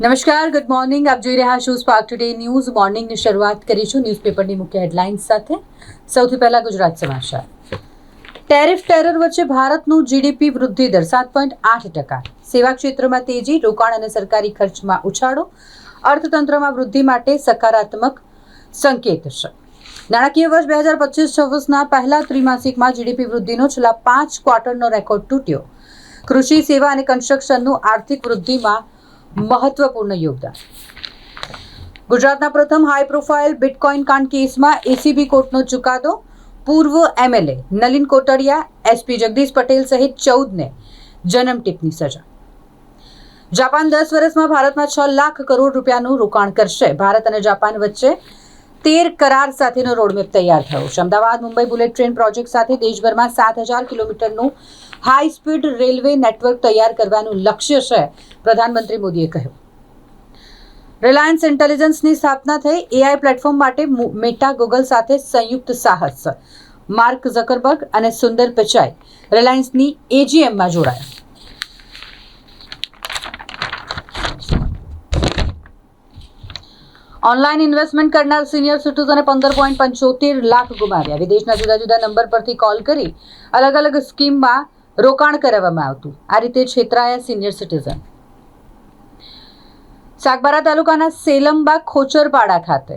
નમસ્કાર good morning આપ જોઈ રહ્યા છો સ્પાર્ક ટુડે ન્યૂઝ મોર્નિંગની શરૂઆત કરીશું ન્યૂઝપેપરની મુખ્ય હેડલાઇન્સ સાથે. સૌથી પહેલા ગુજરાત સમાચાર. ટેરિફ ટેરર વચ્ચે ભારતનું જીડીપી વૃદ્ધિ દર સાત પોઈન્ટ આઠ ટકા. સેવા ક્ષેત્રમાં તેજી, રોકાણ અને સરકારી ખર્ચમાં ઉછાળો. અર્થતંત્રમાં વૃદ્ધિ માટે સકારાત્મક સંકેત છે. નાણાકીય વર્ષ બે હજાર પચીસ છવ્વીસના પહેલા ત્રિમાસિકમાં જીડીપી વૃદ્ધિનો છેલ્લા પાંચ ક્વાર્ટરનો રેકોર્ડ તૂટ્યો. કૃષિ, સેવા અને કન્સ્ટ્રક્શનનું આર્થિક વૃદ્ધિમાં મહત્વપૂર્ણ યોગદાન. ગુજરાતના પ્રથમ હાઈ પ્રોફાઇલ બિટકોઇન કાંડ કેસમાં એસીબી કોર્ટનો ચુકાદો. પૂર્વ એમએલએ નલિન કોટડિયા એસપી જગદીશ પટેલ સહિત ચૌદને જન્મ ટીપની સજા. જાપાન દસ વર્ષમાં ભારતમાં છ લાખ કરોડ રૂપિયાનું રોકાણ કરશે. ભારત અને જાપાન વચ્ચે તેર કરાર સાથેનો રોડમેપ તૈયાર થયો છે. Ahmedabad, Mumbai bullet train project સાથે દેશભરમાં સાત હજાર કિલોમીટરનું હાઈ સ્પીડ રેલવે નેટવર્ક તૈયાર કરવાનું લક્ષ્ય છે, પ્રધાનમંત્રી મોદીએ કહ્યું. રિલાયન્સ ઇન્ટેલિજન્સની સ્થાપના થઈ. એઆઈ પ્લેટફોર્મ માટે મેટા ગૂગલ સાથે સંયુક્ત સાહસ. માર્ક ઝકરબર્ગ અને સુંદર પિચાઈ રિલાયન્સની એજીએમમાં જોડાયા. ઓનલાઈન ઇન્વેસ્ટમેન્ટ કરનાર સિનિયર સિટીઝને પંદર પોઈન્ટ પંચોતેર લાખ ગુમાવ્યા. વિદેશના જુદા જુદા નંબર પરથી કોલ કરી અલગ અલગ સ્કીમમાં રોકાણ કરાવવામાં આવતું. આ રીતે છેતરાયા સિનિયર સિટીઝન સાગબારા તાલુકાના સેલંબા ખોચરપાડા ખાતે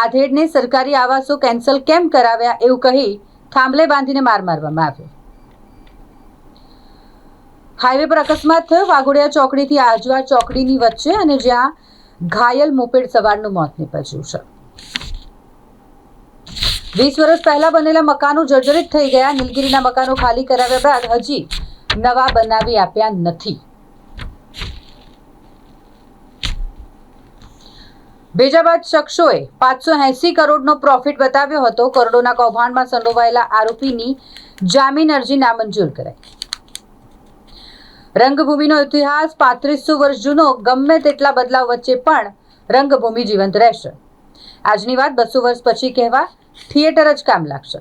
આધેડને સરકારી આવાસો કેન્સલ કેમ કરાવ્યા એવું કહી થાંભલે બાંધીને માર મારવામાં આવ્યો. હાઈવે પર અકસ્માત થયો. વાઘોડિયા ચોકડીથી આજવા ચોકડીની વચ્ચે અને જ્યાં ઘાયલ મોપેડ સવારનું મોત નીપજ્યું છે. વીસ વર્ષ પહેલા બનેલા મકાનો જર્જરિત થઈ ગયા. નીલગીરીના મકાનો ખાલી કરાવ્યા બાદ હજી નવા બનાવી આપ્યા નથી. ભેજા બાદ શખ્સોએ પાંચસો એસી કરોડનો પ્રોફિટ બતાવ્યો હતો. કરોડોના કૌભાંડમાં સંડોવાયેલા આરોપીની જામીન અરજી નામંજૂર કરાઈ. રંગભૂમિનો ઇતિહાસ પાંત્રીસો વર્ષ જૂનો, ગમે તેટલા બદલાવ વચ્ચે પણ રંગભૂમિ જીવંત રહેશે. આજની વાત બસો વર્ષ પછી કહેવા થિયેટર જ કામ લાગશે.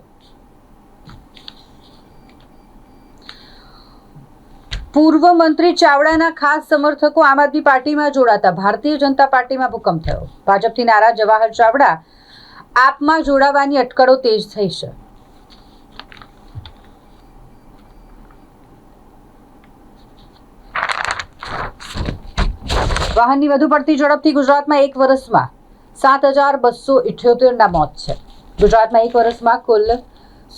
પૂર્વ મંત્રી ચાવડાના ખાસ સમર્થકો આમ આદમી પાર્ટીમાં જોડાતા, ભારતીય જનતા પાર્ટીમાં ભૂકંપ થયો. ભાજપથી નારાજ જવાહર ચાવડા, આપમાં જોડાવાની અટકળો તેજ થઈ છે. વાહનની વધુ પડતી ઝડપથી ગુજરાતમાં એક વર્ષમાં સાત હજાર બસો ઇઠ્યોતેરના મોત છે. ગુજરાતમાં એક વર્ષમાં કુલ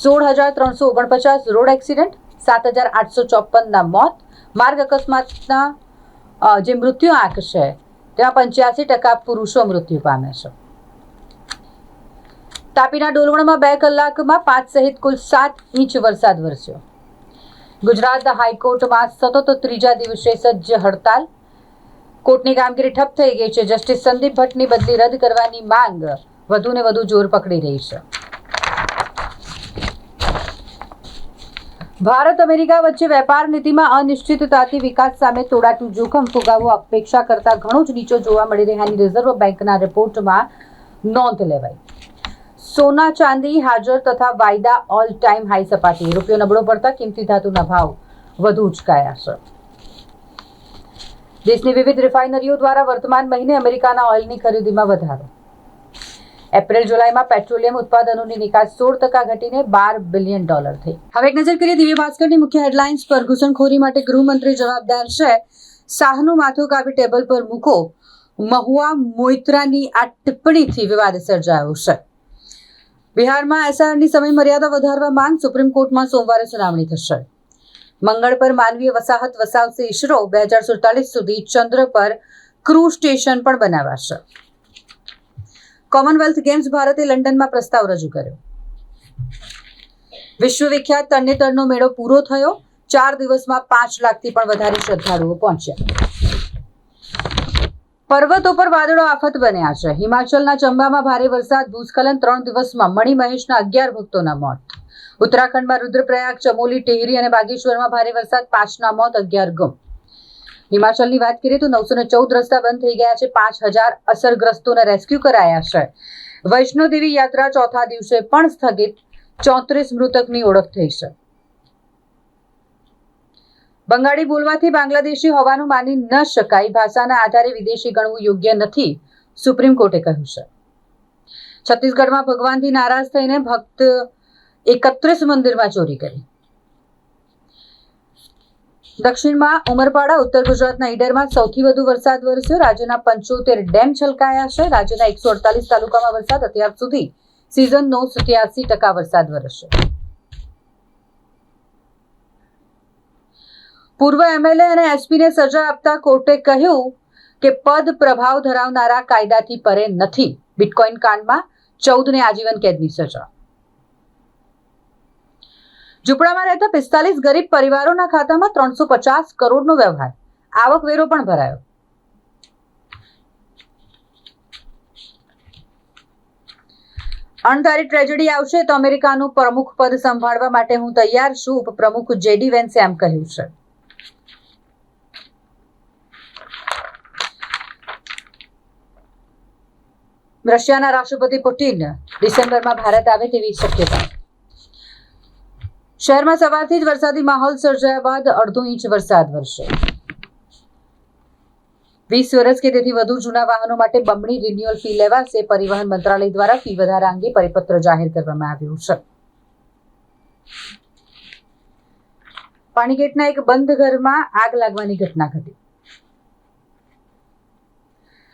સોળ હજાર ત્રણસો ઓગણપચાસ રોડ એક્સિડન્ટ, સાત હજાર આઠસો ચોપનના મોત. માર્ગ અકસ્માતના જે મૃત્યુ આંક છે, તેમાં પંચ્યાસી ટકા પુરુષો મૃત્યુ પામે છે. તાપીના ડોલવણમાં બે કલાકમાં પાંચ સહિત કુલ સાત ઇંચ વરસાદ વરસ્યો. ગુજરાત હાઈકોર્ટમાં સતત ત્રીજા દિવસે સજ્જ હડતાલ કોર્ટની કામગીરી ઠપ થઈ ગઈ છે. જસ્ટિસ સંદીપ ભટ્ટની બદલી રદ કરવાની માંગ વધુને વધુ જોર પકડી રહી છે. ભારત અમેરિકા વચ્ચે વેપાર નીતિમાં અનિશ્ચિતતાથી વિકાસ સામે તોડાતું જોખમ, ફુગાવો, અપેક્ષા કરતાં ઘણો જ નીચો જોવા મળી રહ્યાની રિઝર્વ બેંકના રિપોર્ટમાં નોંધ લેવાઈ. સોના ચાંદી, હાજર તથા વાયદા ઓલ ટાઈમ હાઈ સપાટી. રૂપિયો નબળો પડતા કિંમતી ધાતુના ભાવ વધુ ઉચકાયા છે. દેશની વિવિધ રિફાઇનરીઓ દ્વારા વર્તમાન મહિને અમેરિકાના ઓઇલની ખરીદીમાં વધારો. એપ્રિલ, જુલાઈમાં પેટ્રોલિયમ ઉત્પાદનોની નિકાસ સોળ ટકા ઘટીને બાર બિલિયન ડોલર થઈ. હવે એક નજર કરીએ દિવ્ય ભાસ્કરની મુખ્ય હેડલાઇન્સ પર. ઘૂસણખોરી માટે ગૃહમંત્રી જવાબદાર છે. શાહનું માથું કાપી ટેબલ પર મૂકો. મહુઆ મોઇત્રાની આ ટિપ્પણીથી વિવાદ સર્જાયો છે. બિહારમાં એસઆરની સમય મર્યાદા વધારવા માંગ સુપ્રીમ કોર્ટમાં સોમવારે સુનાવણી થશે. મંગળ પર માનવીય વસાહત વસાવશે ઈસરો બે હજાર સુડતાલીસ સુધી ચંદ્ર પર ક્રૂ સ્ટેશન પણ બનાવાશે. કોમનવેલ્થ ગેમ્સ ભારતે લંડનમાં પ્રસ્તાવ રજૂ કર્યો. વિશ્વવિખ્યાત તરણેતરનો મેળો પૂરો થયો. ચાર દિવસમાં પાંચ લાખથી પણ વધારે શ્રદ્ધાળુઓ પહોંચ્યા. પર્વતો પર વાદળો આફત બન્યા છે. હિમાચલના ચંબામાં ભારે વરસાદ, ભૂસ્ખલન, ત્રણ દિવસમાં મણિ મહેશના અગિયાર ભક્તોના મોત. ઉત્તરાખંડમાં રુદ્રપ્રયાગ, ચમોલી, ટેહરી અને બાગેશ્વરમાં ભારે વરસાદ, પાંચના મોત, અગિયાર ગુમ. હિમાચલની વાત કરીએ તો નવસો ને ચૌદ રસ્તા બંધ થઈ ગયા છે, પાંચ હજાર અસરગ્રસ્તોને રેસ્ક્યુ કરાયા છે. વૈષ્ણોદેવી યાત્રા ચોથા દિવસે પણ સ્થગિત, ચોત્રીસ મૃતકની ઓળખ થઈ છે. બંગાળી બોલવાથી બાંગ્લાદેશી હોવાનું માની ન શકાય, ભાષાના આધારે વિદેશી ગણવું યોગ્ય નથી, સુપ્રીમ કોર્ટે કહ્યું છે. છત્તીસગઢમાં ભગવાનથી નારાજ થઈને ભક્ત એકત્રીસ મંદિરમાં ચોરી કરી. દક્ષિણમાં ઉમરપાડા, ઉત્તર ગુજરાતના ઈડરમાં સૌથી વધુ વરસાદ વરસ્યો. રાજ્યના પંચોતેર ડેમ છલકાયા છે. રાજ્યના એકસો અડતાલીસ તાલુકામાં વરસાદ. અત્યાર સુધી સિઝનનો સત્યાસી ટકા વરસાદ વરસ્યો. પૂર્વ એમએલએ અને એસપીને સજા આપતા કોર્ટે કહ્યું કે પદ પ્રભાવ ધરાવનારા કાયદાથી પરે નથી. બિટકોઇન કાંડમાં ચૌદને આજીવન કેદની સજા. ઝૂંપડામાં રહેતા પિસ્તાલીસ ગરીબ પરિવારોના ખાતામાં ત્રણસો પચાસ કરોડનો વ્યવહાર. આવકવેરો પણ ભરાયો. અણધારી ટ્રેજેડી આવશે તો અમેરિકાનું પ્રમુખ પદ સંભાળવા માટે હું તૈયાર છું, ઉપપ્રમુખ જેડી વેન્સે એમ કહ્યું છે. રશિયાના રાષ્ટ્રપતિ પુટિન ડિસેમ્બરમાં ભારત આવે તેવી શક્યતા. શહેરમાં સવારથી જ વરસાદી માહોલ સર્જાયા બાદ અડધો ઇંચ વરસાદ વરસ્યો. વીસ વર્ષ કે તેથી વધુ જૂના વાહનો માટે બમણી રિન્યુઅલ ફી લેવાશે પરિવહન મંત્રાલય દ્વારા. ફી વધારા અંગે પરિપત્ર જાહેર કરવામાં આવ્યો છે. પાણીગેટના એક બંધ ઘરમાં આગ લાગવાની ઘટના ઘટી.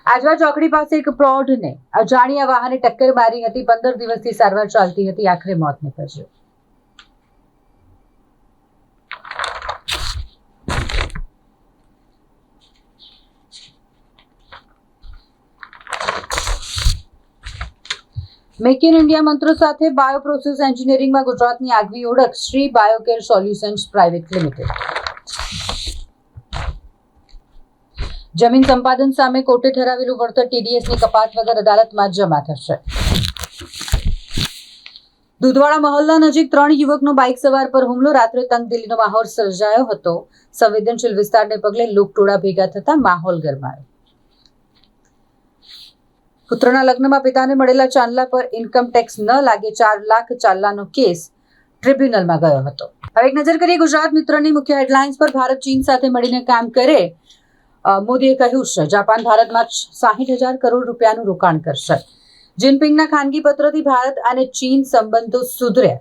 આજવા ચોકડી પાસે એક પ્રૌઢને અજાણ્યા વાહને ટક્કર મારી હતી. પંદર દિવસથી સારવાર ચાલતી હતી. આખરે મોત નીપજ્યું. મેક ઇન ઇન્ડિયા મંત્રો સાથે બાયો પ્રોસેસ એન્જિનિયરિંગમાં ગુજરાતની આગવી ઓળખ Shri Biocare Solutions Private Limited જમીન સંપાદન સામે કોર્ટે ઠરાવેલું વળતર ટીડીએસની કપાત વગર અદાલતમાં જમા થશે. દુધવાડા મહોલ્લા નજીક ત્રણ યુવકનો બાઇક સવાર પર હુમલો. રાત્રે તંગદિલીનો માહોલ સર્જાયો હતો. સંવેદનશીલ વિસ્તારને પગલે લોકટોળા ભેગા થતા માહોલ ગરમાયો. પુત્રના લગ્નમાં પિતાને મળેલા ચાંદલા પર ઇન્કમ ટેક્સ ન લાગે ચાર લાખ ચાંદલાનો કેસ ટ્રિબ્યુનલમાં ગયો હતો. હવે એક નજર કરીએ ગુજરાત મિત્રની મુખ્ય હેડલાઇન્સ પર. ભારત ચીન સાથે મળીને કામ કરે મોદીએ કહ્યું છે, જાપાન ભારતમાં સાહીઠ હજાર કરોડ રૂપિયાનું રોકાણ કરશે. જિનપિંગના ખાનગી પત્રથી ભારત અને ચીન સંબંધો સુધર્યા.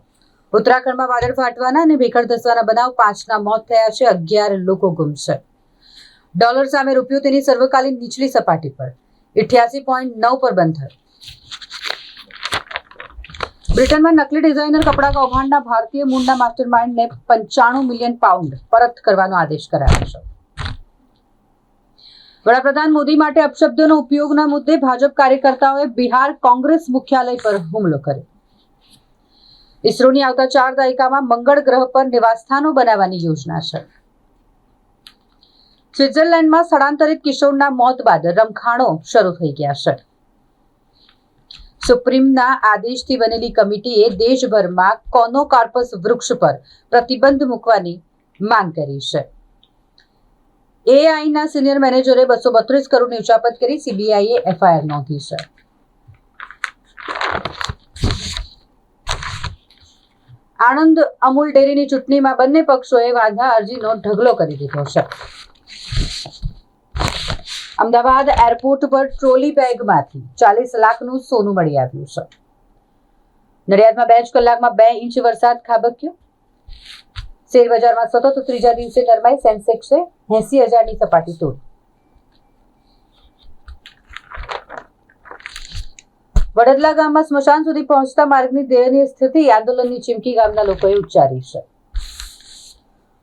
ઉત્તરાખંડમાં વાદળ ફાટવાના અને ભેખડ ધસવાના બનાવ પાંચના મોત થયા છે, અગિયાર લોકો ગુમ છે. ડોલર સામે રૂપિયો તેની સર્વકાલીન નીચલી સપાટી પર. ઇઠ્યાસી પોઈન્ટ નવ પર બંધ થયો. બ્રિટનમાં નકલી ડિઝાઇનર કપડા કૌભાંડના ભારતીય મૂળના માસ્ટર માઇન્ડને પંચાણું મિલિયન પાઉન્ડ પરત કરવાનો આદેશ કરાયો છે. વડાપ્રધાન મોદી માટે અપશબ્દોનો ઉપયોગના મુદ્દે ભાજપ કાર્યકર્તાઓએ બિહાર કોંગ્રેસ મુખ્યાલય પર હુમલો કર્યો. ઇસરોની આવતા ચાર દાયકામાં મંગળ ગ્રહ પર નિવાસસ્થાનો બનાવવાની યોજના છે. સ્વિટ્ઝરલેન્ડમાં સ્થળાંતરિત કિશોરના મોત બાદ રમખાણો શરૂ થઈ ગયા છે. સુપ્રીમના આદેશથી બનેલી કમિટીએ દેશભરમાં કોનોકાર્પસ વૃક્ષ પર પ્રતિબંધ મૂકવાની માંગ કરી છે. એઆઈના સિનિયર મેનેજરે બસો બત્રીસ કરોડની ઉચાપત કરી સીબીઆઈએ એફઆઈઆર નોંધી છે. આણંદ અમૂલ ડેરીની ચૂંટણીમાં બંને પક્ષોએ વાંધા અરજીનો ઢગલો કરી દીધો છે. અમદાવાદ એરપોર્ટ પર ટ્રોલી બેગમાંથી ચાલીસ લાખનું સોનું મળી આવ્યું છે. નડિયાદમાં બે જ કલાકમાં બે ઇંચ વરસાદ ખાબક્યો. શેર બજારમાં સતત ત્રીજા દિવસે નરમાઈ, સેન્સેક્સે એસી હજારની સપાટી તોડી. વડદલા ગામમાં સ્મશાન સુધી પહોંચતા માર્ગની દયનીય સ્થિતિ આંદોલનની ચીમકી ગામના લોકોએ ઉચ્ચારી છે.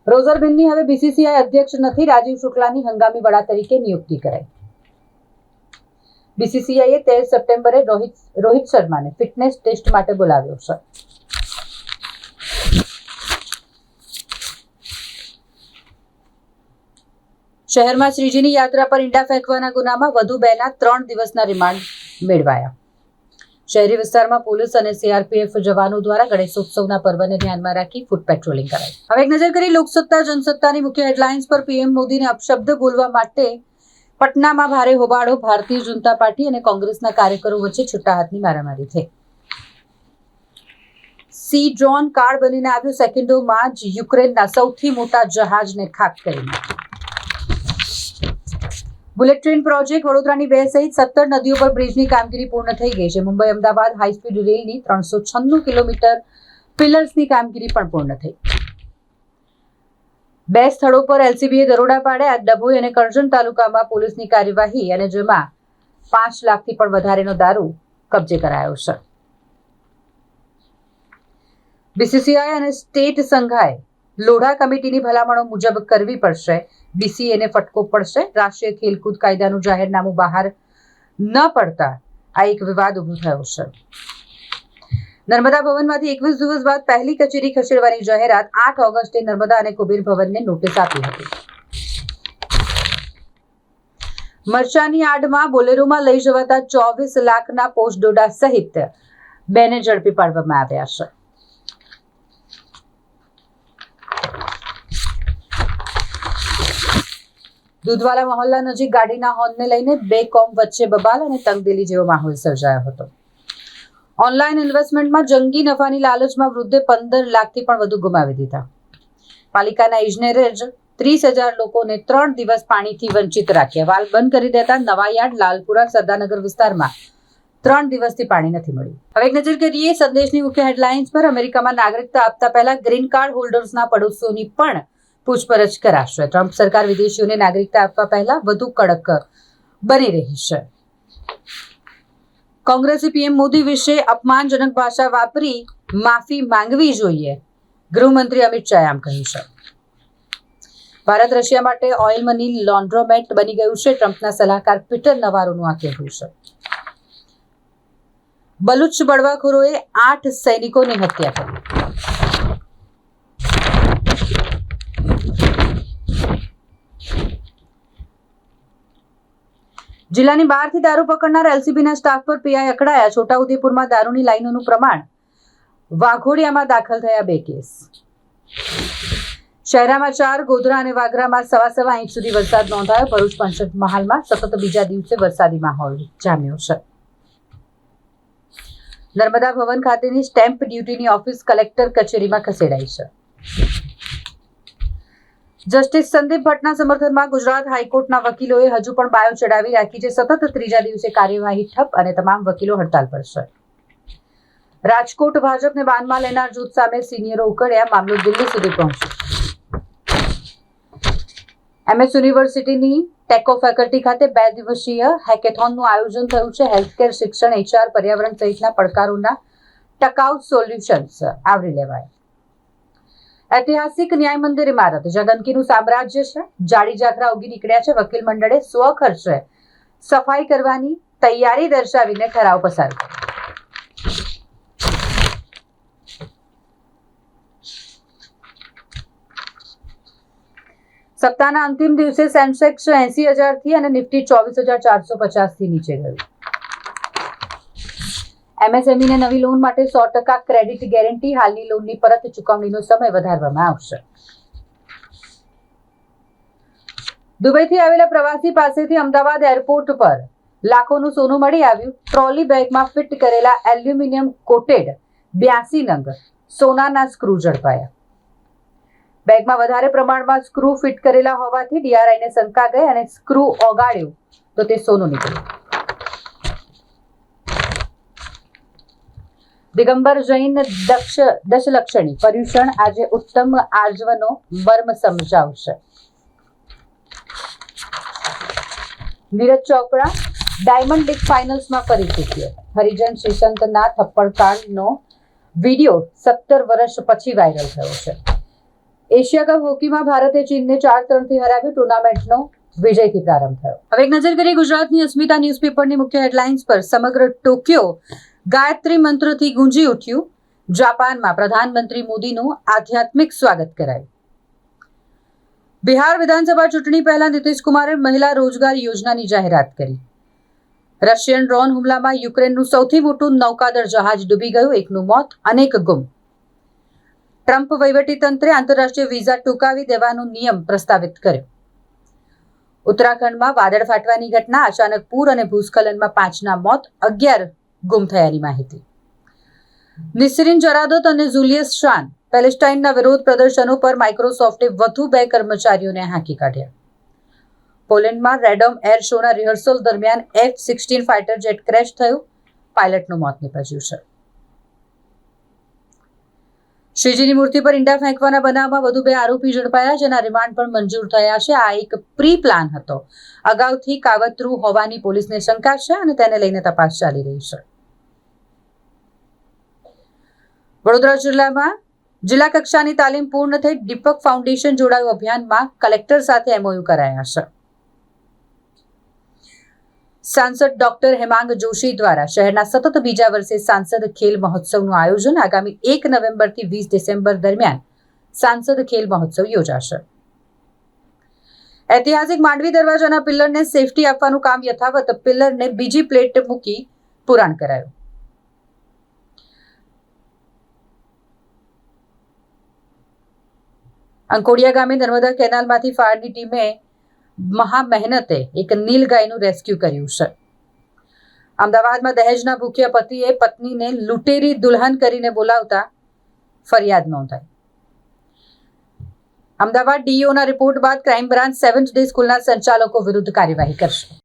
રોઝર બિન્ની હવે બીસીસીઆઈ અધ્યક્ષ નથી, રાજીવ શુક્લાની હંગામી વડા તરીકે નિયુક્તિ કરાઈ. બીસીસીઆઈએ તેર સપ્ટેમ્બરે રોહિત રોહિત શર્માને ફિટનેસ ટેસ્ટ માટે બોલાવ્યો છે. શહેરમાં શ્રીજીની યાત્રા પર ઈંડા ફેંકવાના ગુનામાં વધુ બેના ત્રણ દિવસના રિમાન્ડ મેળવાયા. શહેરી વિસ્તારમાં પોલીસ અને સીઆરપીએફ જવાનો દ્વારા ગણેશોત્સવના પર્વને ધ્યાનમાં રાખી ફૂટ પેટ્રોલિંગ કરાઈ હવે એક નજર કરી લોકસત્તા, જનસત્તાની મુખ્ય હેડલાઇન્સ પર પીએમ મોદીને અપશબ્દ બોલવા માટે પટનામાં ભારે હોબાળો, ભારતીય જનતા પાર્ટી અને કોંગ્રેસના કાર્યકરો વચ્ચે છૂટા હાથની મારામારી થઈ સી ડ્રોન કાર બનીને આવ્યું સેકન્ડોમાં જ યુક્રેનના સૌથી મોટા જહાજને ખાક કરી નાખ્યું. બુલેટ ટ્રેન પ્રોજેક્ટ વડોદરાની બે સહિત સત્તર નદીઓ પર બ્રિજની કામગીરી પૂર્ણ થઈ ગઈ છે. મુંબઈ અમદાવાદ હાઈસ્પીડ રેલની ત્રણસો છન્નું કિલોમીટર પિલર્સની કામગીરી પણ પૂર્ણ થઈ. બે સ્થળો પર એલસીબીએ દરોડા પાડ્યા. ડભોઈ અને કરજણ તાલુકામાં પોલીસની કાર્યવાહી અને જેમાં પાંચ લાખથી પણ વધારેનો દારૂ કબજે કરાયો છે. બીસીસીઆઈ અને સ્ટેટ સંઘાએ લોઢા કમિટીની ભલામણો મુજબ કરવી પડશે. બીસીએને ફટકો પડશે. રાષ્ટ્રીય ખેલકૂદ કાયદાનું જાહેરનામું બહાર ન પડતા આ એક વિવાદ ઊભો થયો છે. નર્મદા ભવનમાંથી એકવીસ દિવસ બાદ પહેલી કચેરી ખસેડવાની જાહેરાત આઠ ઓગસ્ટે નર્મદા અને કુબેર ભવનને નોટિસ આપી હતી. મરચાની આડમાં બોલેરોમાં લઈ જવાતા ચોવીસ લાખના પોસ્ટ ડોડા સહિત બેને ઝડપી પાડવામાં આવ્યા છે. દૂધવાલા મહોલ્લા નજીક ગાડીના હોર્નને લઈને બે કોમ વચ્ચે બબાલ અને તંગદિલી જેવો માહોલ સર્જાયો હતો. ઓનલાઈન ઇન્વેસ્ટમેન્ટમાં જંગી નફાની લાલચમાં વૃદ્ધે પંદર લાખથી પણ વધુ ગુમાવી દીધા. પાલિકાના ઇજનેરે જ ત્રીસ હજાર લોકોને ત્રણ દિવસ પાણીથી વંચિત રાખ્યા. વાલ બંધ કરી દેતા નવાયાર્ડ, લાલપુરા, સરદારનગર વિસ્તારમાં ત્રણ દિવસથી પાણી નથી મળ્યું. હવે એક નજર કરીએ સંદેશની મુખ્ય હેડલાઇન્સ પર. અમેરિકામાં નાગરિકતા આપતા પહેલા ગ્રીન કાર્ડ હોલ્ડર્સના પડોશીઓની પણ પૂછપરછ કરાશે. ટ્રમ્પ સરકાર વિદેશીઓને નાગરિકતા આપવા પહેલા વધુ કડક બની રહી છે. કોંગ્રેસે પીએમ મોદી વિશે અપમાનજનક ભાષા વાપરી માફી માંગવી જોઈએ, ગૃહમંત્રી અમિત શાહે આમ કહ્યું છે. ભારત રશિયા માટે ઓઇલ મની લોન્ડ્રોમેટ બની ગયું છે. ટ્રમ્પના સલાહકાર પીટર નવારોનું આ કહેવું છે. બલુચ બળવાખોરોએ આઠ સૈનિકોની હત્યા કરી. જિલ્લાની બહારથી દારૂ પકડનાર એલસીબીના સ્ટાફ પર પીઆઈ અકળાયા છોટાઉદેપુરમાં દારૂની લાઈનોનું પ્રમાણ વાઘોડિયામાં દાખલ થયા બે કેસ. શહેરામાં ચાર, ગોધરા અને વાગરામાં સવા સવા ઇંચ સુધી વરસાદ નોંધાયો. ભરૂચ પંચમહાલમાં સતત બીજા દિવસે વરસાદી માહોલ જામ્યો છે. નર્મદા ભવન ખાતેની સ્ટેમ્પ ડ્યુટીની ઓફિસ કલેક્ટર કચેરીમાં ખસેડાઈ છે. જસ્ટિસ સંદીપ ભટ્ટના સમર્થનમાં ગુજરાત હાઈકોર્ટના વકીલોએ હજુ પણ બાયો ચડાવી રાખી છે સતત ત્રીજા દિવસે કાર્યવાહી ઠપ અને તમામ વકીલો હડતાલ પર છે. રાજકોટ ભાજપને બાનમાં લેનાર જૂથ સામે સિનિયરો ઉકળ્યા, મામલો દિલ્હી સુધી પહોંચ્યો. એમએસ યુનિવર્સિટીની ટેકો ફેકલ્ટી ખાતે બે દિવસીય હેકેથોનનું આયોજન થયું છે. હેલ્થકેર, શિક્ષણ, એચઆર, પર્યાવરણ સહિતના પડકારોના ટકાઉ સોલ્યુશન્સ આવરી લેવાય. ઐતિહાસિક ન્યાય મંદિર ઇમારત. જગનકીનું સામ્રાજ્ય છે. જાડી જાખરા ઉગી નીકળ્યા છે. વકીલ મંડળે સ્વખર્ચે સફાઈ કરવાની તૈયારી દર્શાવીને ઠરાવ પસાર કર્યો. સપ્તાહના અંતિમ દિવસે સેન્સેક્સ એસી હજારથી અને નિફ્ટી ચોવીસ હજાર ચારસો પચાસથી નીચે ગયું. એમએસએમઈને નવી લોન માટે સો ટકા ક્રેડિટ ગેરંટી હાલની લોનની પરત ચૂકવણીનો સમય વધારવામાં આવશે. દુબઈથી આવેલા પ્રવાસી પાસેથી અમદાવાદ એરપોર્ટ પર લાખોનું સોનું મળી આવ્યું. ટ્રોલી બેગમાં ફિટ કરેલા એલ્યુમિનિયમ કોટેડ બ્યાસી નંગ સોનાના સ્ક્રૂ ઝડપાયા. બેગમાં વધારે પ્રમાણમાં સ્ક્રૂ ફિટ કરેલા હોવાથી ડીઆરઆઈને શંકા ગઈ અને સ્ક્રૂ ઓગાળ્યું તો તે સોનું નીકળ્યું. દિગંબર જૈન દક્ષ, દશલક્ષણી. પર્યુષણ આજે ઉત્તમ આજવનો વર્મ સમજાવશે. નીરજ ચોપડા, ડાયમંડ લીગ ફાઇનલ્સમાં ફરી ચૂક્યો. હરિજન શ્રીસંતના થપ્પડકાંડનો વીડિયો સત્તર વર્ષ પછી વાયરલ થયો છે. એશિયા કપ હોકીમાં ભારતે ચીનને ચાર ત્રણથી હરાવ્યું. ટુર્નામેન્ટનો વિજયથી પ્રારંભ થયો. હવે એક નજર કરીએ ગુજરાતની અસ્મિતા ન્યૂઝપેપરની મુખ્ય હેડલાઇન્સ પર. સમગ્ર ટોક્યો ગાયત્રી મંત્રથી ગુંજી ઉઠ્યું. જાપાનમાં પ્રધાનમંત્રી મોદીનું આધ્યાત્મિક સ્વાગત કરાયું. બિહાર વિધાનસભા ચૂંટણી પહેલા કુમારે મહિલા રોજગાર યોજનાની જાહેરાત કરી. રશિયન ડ્રોન હુમલામાં યુક્રેનનું સૌથી મોટું નૌકાદળ જહાજ ડૂબી ગયું, એકનું મોત, અનેક ગુમ. ટ્રમ્પ વહીવટીતંત્રે આંતરરાષ્ટ્રીય વિઝા ટૂંકાવી દેવાનો નિયમ પ્રસ્તાવિત કર્યો. ઉત્તરાખંડમાં વાદળ ફાટવાની ઘટના, અચાનક પૂર અને ભૂસ્ખલનમાં પાંચના મોત, અગિયાર ગુમ થયાની માહિતી. નિસરીન જરાદત અને જુલિયસ શાન પેલેસ્ટાઇનના વિરોધ પ્રદર્શનો પર માઇક્રોસોફ્ટે વધુ બે કર્મચારીઓને હાંકી કાઢ્યા. પોલેન્ડમાં રેડમ એર શોના રિહર્સલ દરમિયાન F sixteen fighter jet crash થયું. પાયલટનું મોત નીપજ્યું છે. શ્રીજીની મૂર્તિ પર ઈંડા ફેંકવાના બનાવમાં વધુ બે આરોપી ઝડપાયા જેના રિમાન્ડ પણ મંજૂર થયા છે. આ એક પ્રી પ્લાન હતો. અગાઉથી કાવતરું હોવાની પોલીસને શંકા છે અને તેને લઈને તપાસ ચાલી રહી છે. વડોદરા જિલ્લામાં જિલ્લા કક્ષાની તાલીમ પૂર્ણ થઈ દીપક ફાઉન્ડેશન જોડાયું અભિયાનમાં કલેક્ટર સાથે એમઓયુ કરાયા છે. સાંસદ ડોક્ટર હેમાંગ જોશી દ્વારા શહેરના સતત બીજા વર્ષે સાંસદ ખેલ મહોત્સવનું આયોજન આગામી એક નવેમ્બરથી વીસ ડિસેમ્બર દરમિયાન સાંસદ ખેલ મહોત્સવ યોજાશે. ઐતિહાસિક માંડવી દરવાજાના પિલ્લરને સેફટી આપવાનું કામ યથાવત પિલ્લરને બીજી પ્લેટ મૂકી પુરાણ કરાયું. અંકોડિયા ગામે નર્મદા કેનાલમાંથી ફાયરની ટીમે મહા મહેનતે એક નીલગાયનું રેસ્ક્યુ કર્યું છે. અમદાવાદમાં દહેજના ભૂખ્યા પતિએ પત્નીને લૂંટેરી દુલ્હન કરીને બોલાવતા ફરિયાદ નોંધાઈ. અમદાવાદ ડીઓના રિપોર્ટ બાદ ક્રાઇમ બ્રાન્ચ સેવન્થ ડે સ્કૂલના સંચાલકો વિરુદ્ધ કાર્યવાહી કરશે.